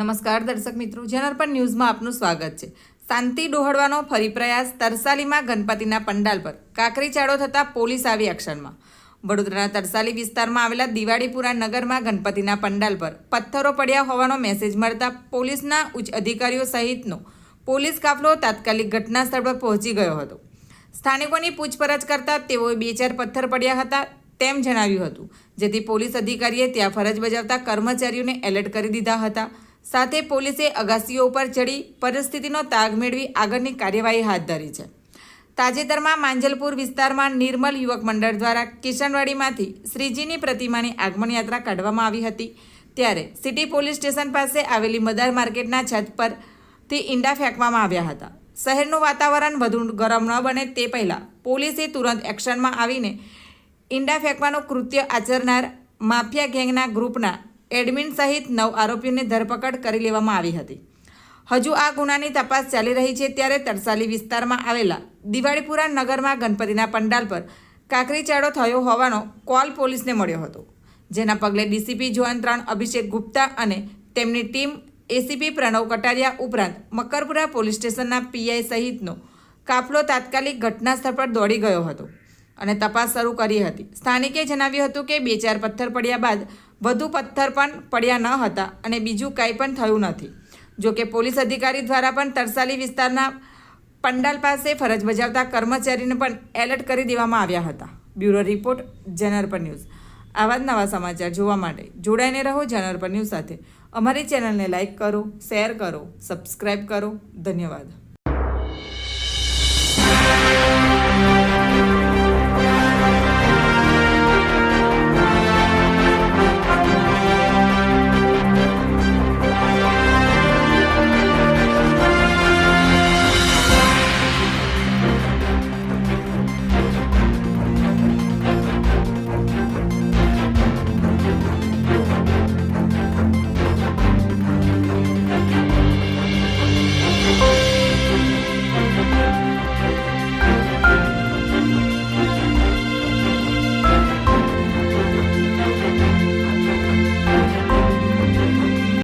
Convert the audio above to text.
નમસ્કાર દર્શક મિત્રો જેનર પર ન્યૂઝમાં આપનું સ્વાગત છે. શાંતિ ડોહળવાનો ફરી પ્રયાસ તરસાલીમાં ગણપતિના પંડાલ પર. કાકરી ચાડો થતાં પોલીસ આવી એક્શનમાં. વડોદરાના તરસાલી વિસ્તારમાં આવેલા દિવાળીપુરા નગરમાં ગણપતિના પંડાલ પર પથ્થરો પડ્યા હોવાનો મેસેજ મળતા પોલીસના ઉચ્ચ અધિકારીઓ સહિતનો પોલીસ કાફલો તાત્કાલિક ઘટના સ્થળ પર પહોંચી ગયો હતો. સ્થાનિકોની પૂછપરછ કરતા તેઓએ બે ચાર પથ્થર પડ્યા હતા તેમ જણાવ્યું હતું. જેથી પોલીસ અધિકારીએ ત્યાં ફરજ બજાવતા કર્મચારીઓને એલર્ટ કરી દીધા હતા. સાથે પોલીસે અગાસીઓ ઉપર ચડી પરિસ્થિતિનો તાગ મેળવી આગળની કાર્યવાહી હાથ ધરી છે. તાજેતરમાં માંજલપુર વિસ્તારમાં નિર્મલ યુવક મંડળ દ્વારા કિશનવાડીમાંથી શ્રીજીની પ્રતિમાની આગમન યાત્રા કાઢવામાં આવી હતી. ત્યારે સિટી પોલીસ સ્ટેશન પાસે આવેલી મદાર માર્કેટના છત પરથી ઈંડા ફેંકવામાં આવ્યા હતા. શહેરનું વાતાવરણ વધુ ગરમ ન બને તે પહેલાં પોલીસે તુરંત એક્શનમાં આવીને ઈંડા ફેંકવાનું કૃત્ય આચરનાર માફિયા ગેંગના ગ્રુપના એડમિન સહિત નવ આરોપીઓની ધરપકડ કરી લેવામાં આવી હતી. હજુ આ ગુનાની તપાસ ચાલી રહી છે ત્યારે તરસાલી વિસ્તારમાં આવેલા દિવાળીપુરા નગરમાં ગણપતિના પંડાલ પર કાકરી ચાળો થયો હોવાનો કોલ પોલીસને મળ્યો હતો. જેના પગલે ડીસીપી જોન ત્રણ અભિષેક ગુપ્તા અને તેમની ટીમ એસીપી પ્રણવ કટારિયા ઉપરાંત મકરપુરા પોલીસ સ્ટેશનના પીઆઈ સહિતનો કાફલો તાત્કાલિક ઘટના સ્થળ પર દોડી ગયો હતો અને તપાસ શરૂ કરી હતી. સ્થાનિકે જણાવ્યું હતું કે બે ચાર પથ્થર પડ્યા બાદ વધુ પથ્થર પણ પડ્યા ન હતા અને બીજું કંઈ પણ થયું નથી. જોકે પોલીસ અધિકારી દ્વારા પણ તરસાલી વિસ્તારના પંડાલ પાસે ફરજ બજાવતા કર્મચારીને પણ એલર્ટ કરી દેવામાં આવ્યા હતા. બ્યુરો રિપોર્ટ જનરપર ન્યૂઝ. આવા જ નવા સમાચાર જોવા માટે જોડાઈને રહો જનરપર ન્યૂઝ સાથે. અમારી ચેનલને લાઇક કરો, શેર કરો સબસ્ક્રાઈબ કરો. ધન્યવાદ.